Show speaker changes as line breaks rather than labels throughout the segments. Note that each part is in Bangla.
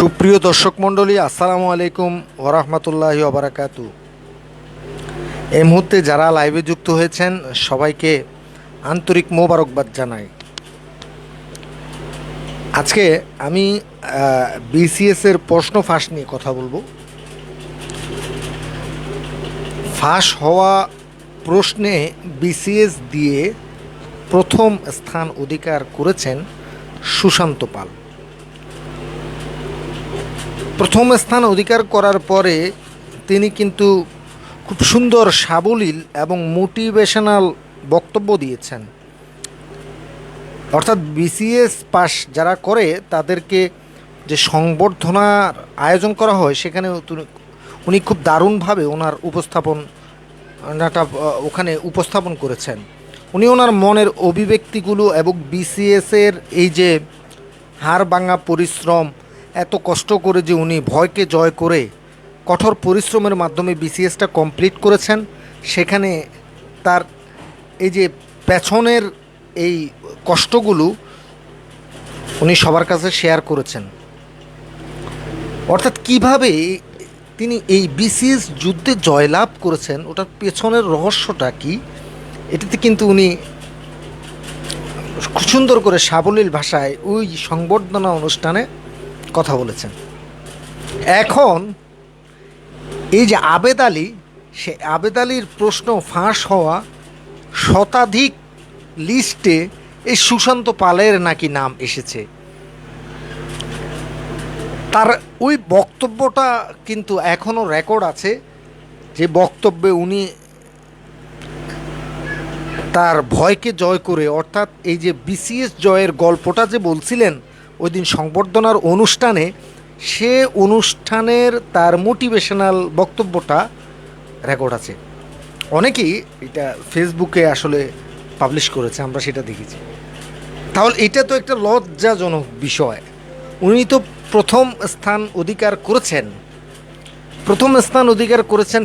সুপ্রিয় দর্শক মণ্ডলী, আসসালামু আলাইকুম ওরহমতুল্লাহি ওবরাকাতু। এই মুহূর্তে যারা লাইভে যুক্ত হয়েছেন, সবাইকে আন্তরিক মোবারকবাদ জানাই। আজকে আমি বিসিএস এর প্রশ্ন ফাঁস নিয়ে কথা বলব। ফাঁস হওয়া প্রশ্নে বিসিএস দিয়ে প্রথম স্থান অধিকার করেছেন সুশান্ত পাল। প্রথম স্থান অধিকার করার পরে তিনি কিন্তু খুব সুন্দর, সাবলীল এবং মোটিভেশনাল বক্তব্য দিয়েছেন। অর্থাৎ বিসিএস পাস যারা করে, তাদেরকে যে সংবর্ধনার আয়োজন করা হয়, সেখানে উনি খুব দারুণভাবে ওনার উপস্থাপন নাটা ওখানে উপস্থাপন করেছেন। উনি ওনার মনের অভিব্যক্তিগুলো এবং বিসিএসের এই যে হাড় ভাঙা পরিশ্রম এত কষ্ট করে যে উনি ভয়কে জয় করে কঠোর পরিশ্রমের মাধ্যমে বিসিএসটা কমপ্লিট করেছেন, সেখানে তার এই যে পেছনের এই কষ্টগুলো উনি সবার কাছে শেয়ার করেছেন। অর্থাৎ কীভাবে তিনি এই বিসিএস যুদ্ধে জয়লাভ করেছেন ওটার পেছনের রহস্যটা কি? এটাতে কিন্তু উনি সুন্দর করে সাবলীল ভাষায় ওই সংবর্ধনা অনুষ্ঠানে কথা বলেছেন। এখন এই যে আবেদ আলী, সে আবেদ আলীর প্রশ্ন ফাঁস হওয়া শতাধিক লিস্টে এই সুশান্ত পালের নাকি নাম এসেছে। তার ওই বক্তব্যটা কিন্তু এখনও রেকর্ড আছে। যে বক্তব্যে উনি তার ভয়কে জয় করে, অর্থাৎ এই যে বিসিএস জয়ের গল্পটা যে বলছিলেন ওই দিন সংবর্ধনার অনুষ্ঠানে সে অনুষ্ঠানের তার মোটিভেশনাল বক্তব্যটা রেকর্ড আছে। অনেকেই এটা ফেসবুকে আসলে পাবলিশ করেছে, আমরা সেটা দেখেছি। তাহলে এটা তো একটা লজ্জাজনক বিষয়। উনি তো প্রথম স্থান অধিকার করেছেন। প্রথম স্থান অধিকার করেছেন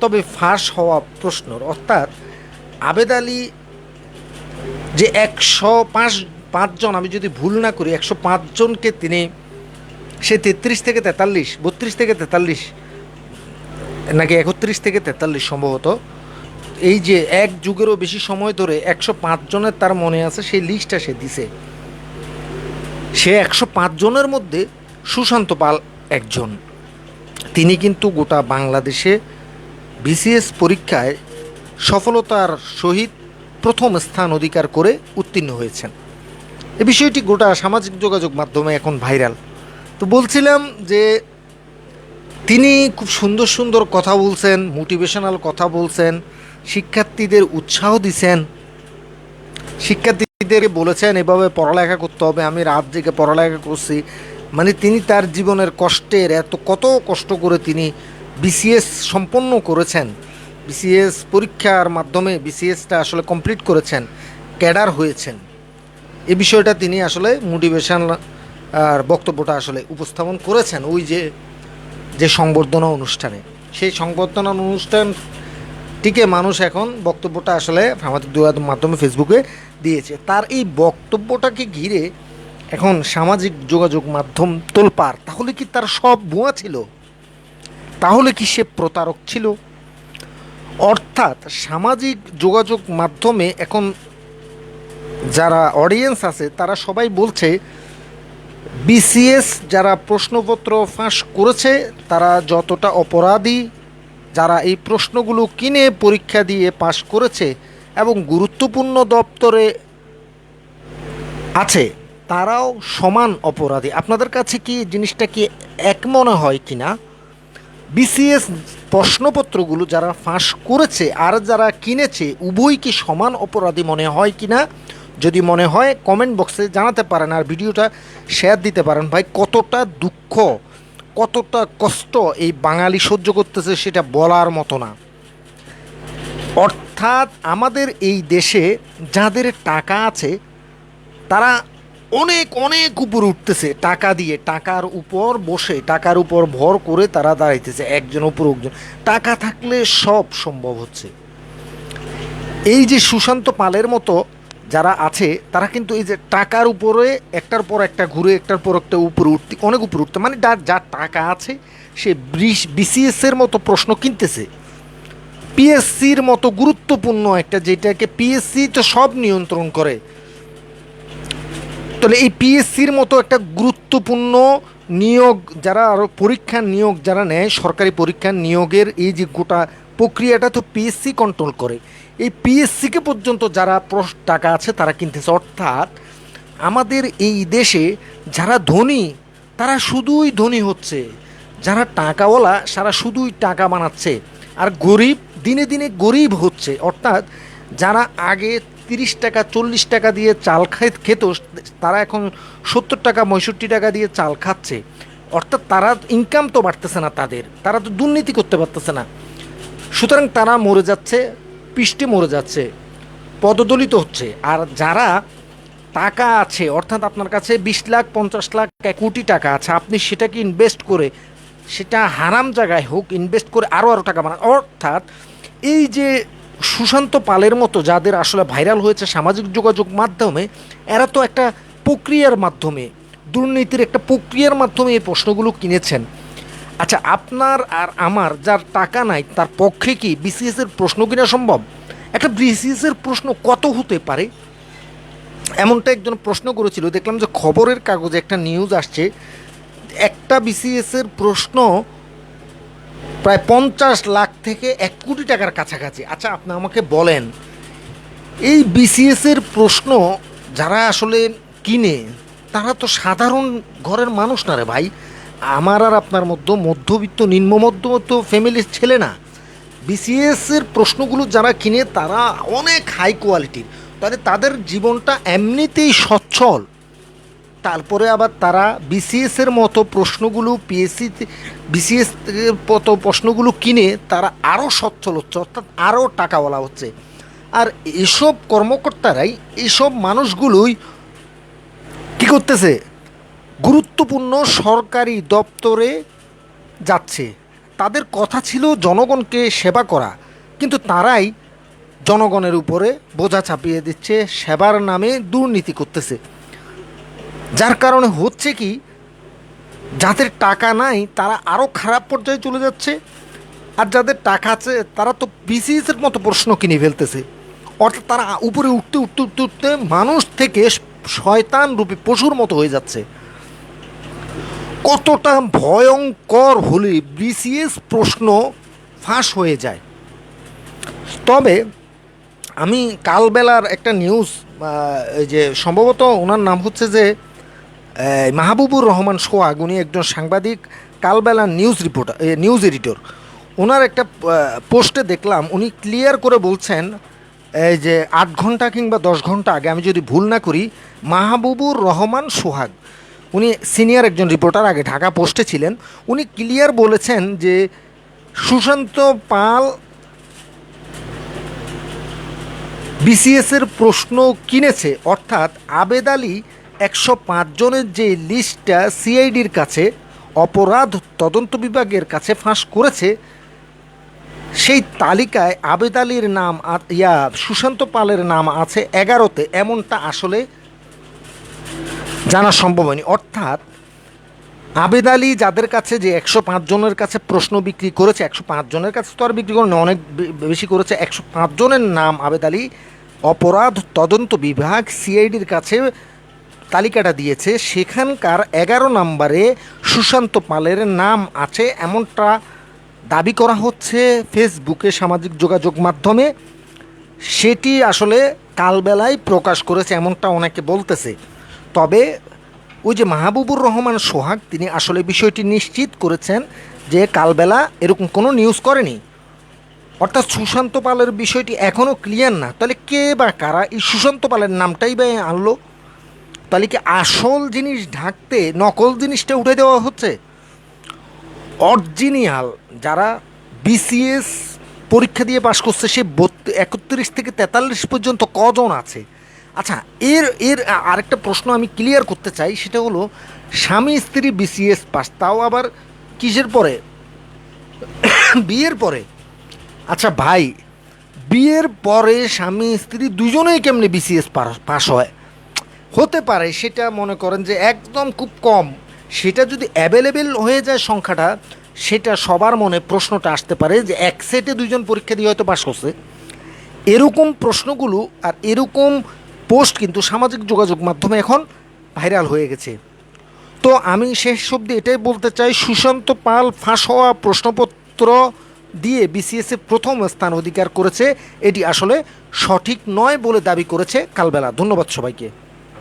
তবে ফাঁস হওয়া প্রশ্নর অর্থাৎ আবেদ আলী যে একশো পাঁচ পাঁচজন, আমি যদি ভুল না করি, একশো পাঁচজনকে তিনি, সে তেত্রিশ থেকে তেতাল্লিশ, বত্রিশ থেকে তেতাল্লিশ, নাকি একত্রিশ থেকে তেতাল্লিশ সম্ভবত, এই যে এক যুগেরও বেশি সময় ধরে একশো জনের তার মনে আছে, সেই লিস্টটা সে দিছে। সে একশো জনের মধ্যে সুশান্ত পাল একজন। তিনি কিন্তু গোটা বাংলাদেশে বিসিএস পরীক্ষায় সফলতার সহিত প্রথম স্থান অধিকার করে উত্তীর্ণ হয়েছেন। এ বিষয়টি গোটা সামাজিক যোগাযোগ মাধ্যমে এখন ভাইরাল। তো বলছিলাম যে তিনি খুব সুন্দর সুন্দর কথা বলছেন মোটিভেশনাল কথা বলছেন, শিক্ষার্থীদের উৎসাহ দিছেন শিক্ষার্থীদেরকে বলেছেন, এভাবে পড়ালেখা করতে হবে, আমি রাত জেগে পড়ালেখা করছি। মানে তিনি তার জীবনের কষ্টের এত, কত কষ্ট করে তিনি বিসিএস সম্পন্ন করেছেন। বিসিএস পরীক্ষার মাধ্যমে বিসিএসটা আসলে কমপ্লিট করেছেন, ক্যাডার হয়েছেন। এ বিষয়টা তিনি আসলে মোটিভেশন আর বক্তব্যটা আসলে উপস্থাপন করেছেন ওই যে যে সংবর্ধনা অনুষ্ঠানে। সেই সংবর্ধনা অনুষ্ঠানটিকে মানুষ এখন বক্তব্যটা আসলে সামাজিক যোগাযোগ মাধ্যমে ফেসবুকে দিয়েছে। তার এই বক্তব্যটাকে ঘিরে এখন সামাজিক যোগাযোগ মাধ্যম তোলপাড় তাহলে কি তার সব ভুয়া ছিল? তাহলে কি সে প্রতারক ছিল? অর্থাৎ সামাজিক যোগাযোগ মাধ্যমে এখন যারা অডিয়েন্স আছে, তারা সবাই বলছে বিসিএস যারা প্রশ্নপত্র ফাঁস করেছে, তারা যতটা অপরাধী, যারা এই প্রশ্নগুলো কিনে পরীক্ষা দিয়ে পাশ করেছে এবং গুরুত্বপূর্ণ দপ্তরে আছে, তারাও সমান অপরাধী। আপনাদের কাছে কি জিনিসটা কি এক মনে হয় কি না? বিসিএস প্রশ্নপত্রগুলো যারা ফাঁস করেছে আর যারা কিনেছে উভয় কি সমান অপরাধী মনে হয় কি না? যদি মনে হয় কমেন্ট বক্সে জানাতে পারেন আর ভিডিওটা শেয়ার দিতে পারেন। ভাই, কতটা দুঃখ, কতটা কষ্ট এই বাঙালি সহ্য করতেছে সেটা বলার মতো না। অর্থাৎ আমাদের এই দেশে যাদের টাকা আছে, তারা অনেক অনেক উপর উঠতেছে। টাকা দিয়ে, টাকার উপর বসে, টাকার উপর ভর করে তারা দাঁড়াইতেছে, একজন উপর একজন। টাকা থাকলে সব সম্ভব হচ্ছে। এই যে সুশান্ত পালের মতো যারা আছে, তারা কিন্তু এই যে টাকার উপরে একটার পর একটা ঘুরে, একটার পর একটা উপরে উঠতে, অনেক উপরে উঠতে মানে যার যার টাকা আছে, সে বিসিএস এর মতো প্রশ্ন কিনতেছে। পিএসসির মতো গুরুত্বপূর্ণ একটা যেটাকে পিএসসি তো সব নিয়ন্ত্রণ করে। তাহলে এই পিএসসির মতো একটা গুরুত্বপূর্ণ নিয়োগ যারা আরও পরীক্ষার নিয়োগ যারা নেয়, সরকারি পরীক্ষার নিয়োগের এই যে গোটা প্রক্রিয়াটা তো পিএসসি কন্ট্রোল করে। এই পিএসসিকে পর্যন্ত যারা টাকা আছে তারা কিনতেছে। অর্থাৎ আমাদের এই দেশে যারা ধনী, তারা শুধুই ধনী হচ্ছে। যারা টাকাওয়ালা, সারা শুধুই টাকা বানাচ্ছে। আর গরিব, দিনে দিনে গরিব হচ্ছে। অর্থাৎ যারা আগে তিরিশ টাকা, চল্লিশ টাকা দিয়ে চাল খাই খেত, তারা এখন সত্তর টাকা, পঁয়ষট্টি টাকা দিয়ে চাল খাচ্ছে। অর্থাৎ তারা ইনকাম তো বাড়তেছে না তাদের। তারা তো দুর্নীতি করতে পারতেছে না। সুতরাং তারা মরে যাচ্ছে। পৃষ্ঠে মরে যাচ্ছে, পদদলিত হচ্ছে। আর যারা টাকা আছে, অর্থাৎ আপনার কাছে বিশ লাখ, পঞ্চাশ লাখ, এক কোটি টাকা আছে, আপনি সেটাকে ইনভেস্ট করে, সেটা হারাম জায়গায় হোক ইনভেস্ট করে আরও আরও টাকা বানান। অর্থাৎ এই যে সুশান্ত পালের মতো যাদের আসলে ভাইরাল হয়েছে সামাজিক যোগাযোগ মাধ্যমে, এরা তো একটা প্রক্রিয়ার মাধ্যমে, দুর্নীতির একটা প্রক্রিয়ার মাধ্যমে এই প্রশ্নগুলো কিনেছেন। আচ্ছা আপনার আর আমার যার টাকা নাই, তার পক্ষে কি বিসিএস এর প্রশ্ন কিনা সম্ভব? একটা বিসিএস এর প্রশ্ন কত হতে পারে? এমনটা একজন প্রশ্ন করেছিল, দেখলাম যে খবরের কাগজে একটা নিউজ আসছে, একটা বিসিএস এর প্রশ্ন প্রায় পঞ্চাশ লাখ থেকে এক কোটি টাকার কাছাকাছি। আচ্ছা আপনি আমাকে বলেন, এই বিসিএস এর প্রশ্ন যারা আসলে কিনে, তারা তো সাধারণ ঘরের মানুষ না রে ভাই। আমার আর আপনার মধ্যে মধ্যবিত্ত, নিম্ন মধ্যবিত্ত ফ্যামিলির ছেলে না। বিসিএস এর প্রশ্নগুলো যারা কিনে, তারা অনেক হাই কোয়ালিটির তাহলে তাদের জীবনটা এমনিতেই সচ্ছল। তারপরে আবার তারা বিসিএস এর মতো প্রশ্নগুলো পিএসসি বিসিএস এর মতো প্রশ্নগুলো কিনে, তারা আরও সচ্ছল হচ্ছে, অর্থাৎ আরও টাকাওয়ালা হচ্ছে। আর এসব কর্মকর্তারাই, এসব মানুষগুলোই কী করতেছে? গুরুত্বপূর্ণ সরকারি দপ্তরে যাচ্ছে। তাদের কথা ছিল জনগণকে সেবা করা, কিন্তু তারাই জনগণের উপরে বোঝা চাপিয়ে দিচ্ছে, সেবার নামে দুর্নীতি করতেছে। যার কারণে হচ্ছে কি, যাদের টাকা নাই, তারা আরও খারাপ পর্যায়ে চলে যাচ্ছে। আর যাদের টাকা আছে, তারা তো বিসিএস এর মতো প্রশ্ন কিনে ফেলতেছে। অর্থাৎ তারা উপরে উঠতে উঠতে উঠতে উঠতে মানুষ থেকে শয়তান রূপী পশুর মতো হয়ে যাচ্ছে। কতটা ভয়ঙ্কর হলে বিসিএস প্রশ্ন ফাঁস হয়ে যায়। তবে আমি কালবেলার একটা নিউজ যে সম্ভবত ওনার নাম হচ্ছে যে মাহবুবুর রহমান সোহাগ, উনি একজন সাংবাদিক, কালবেলার নিউজ রিপোর্টার নিউজ এডিটর। ওনার একটা পোস্টে দেখলাম, উনি ক্লিয়ার করে বলছেন, এই যে আট ঘণ্টা কিংবা দশ ঘণ্টা আগে আমি যদি ভুল না করি, মাহবুবুর রহমান সোহাগ। উনি সিনিয়র একজন রিপোর্টার, আগে ঢাকা পোস্টে ছিলেন, উনি ক্লিয়ার বলেছেন যে সুশান্ত পাল বিসিএস এর প্রশ্ন কিনেছে, অর্থাৎ আবেদ আলী একশো জনের যে লিস্টটা সিআইডির কাছে, অপরাধ তদন্ত বিভাগের কাছে ফাঁস করেছে, সেই তালিকায় আবেদ আলীর নাম ইয়া সুশান্ত পালের নাম আছে এগারোতে, এমনটা আসলে জানা সম্ভব হয়নি। অর্থাৎ আবেদ আলী যাদের কাছে যে একশো জনের কাছে প্রশ্ন বিক্রি করেছে, একশো জনের কাছে তো আর বিক্রি করেনি, অনেক বে- বেশি করেছে। একশো জনের নাম আবেদ আলী অপরাধ তদন্ত বিভাগ সিআইডির কাছে তালিকাটা দিয়েছে। সেখানকার এগারো নম্বরে সুশান্ত পালের নাম আছে। এমনটা দাবি করা হচ্ছে ফেসবুকে সামাজিক যোগাযোগ মাধ্যমে। সেটি আসলে কালবেলায় প্রকাশ করেছে, এমনটা অনেকে বলতেছে। তবে ওই যে মাহবুবুর রহমান সোহাগ, তিনি আসলে বিষয়টি নিশ্চিত করেছেন যে কালবেলা এরকম কোনো নিউজ করেনি। অর্থাৎ সুশান্ত পালের বিষয়টি এখনও ক্লিয়ার না। তাহলে কে বা কারা এই সুশান্ত পালের নামটাই বা আনলো? তাহলে কি আসল জিনিস ঢাকতে নকল জিনিসটা উঠে দেওয়া হচ্ছে? অরিজিনাল যারা বিসিএস পরীক্ষা দিয়ে পাশ করছে, সে একত্রিশ থেকে তেতাল্লিশ পর্যন্ত কজন আছে? আচ্ছা এর এর আরেকটা প্রশ্ন আমি ক্লিয়ার করতে চাই, সেটা হলো, স্বামী, স্ত্রী বিসিএস পাস, তাও আবার কিসের পরে? বিয়ের পরে। আচ্ছা ভাই, বিয়ের পরে স্বামী, স্ত্রী দুজনেই কেমনি বিসিএস পাস হয়? হতে পারে সেটা মনে করেন যে একদম খুব কম। সেটা যদি অ্যাভেলেবেল হয়ে যায় সংখ্যাটা, সেটা সবার মনে প্রশ্নটা আসতে পারে যে এক সেটে দুইজন পরীক্ষা দিয়ে হয়তো পাশ করছে। এরকম প্রশ্নগুলো আর এরকম পোস্ট কিন্তু সামাজিক যোগাযোগ মাধ্যমে এখন ভাইরাল হয়ে গেছে। তো আমি শেষ অবধি এটাই বলতে চাই, সুশান্ত পাল ফাঁস হওয়া প্রশ্নপত্র দিয়ে বিসিএসএ প্রথম স্থান অধিকার করেছে, এটি আসলে সঠিক নয় বলে দাবি করেছে কালবেলা। ধন্যবাদ সবাইকে।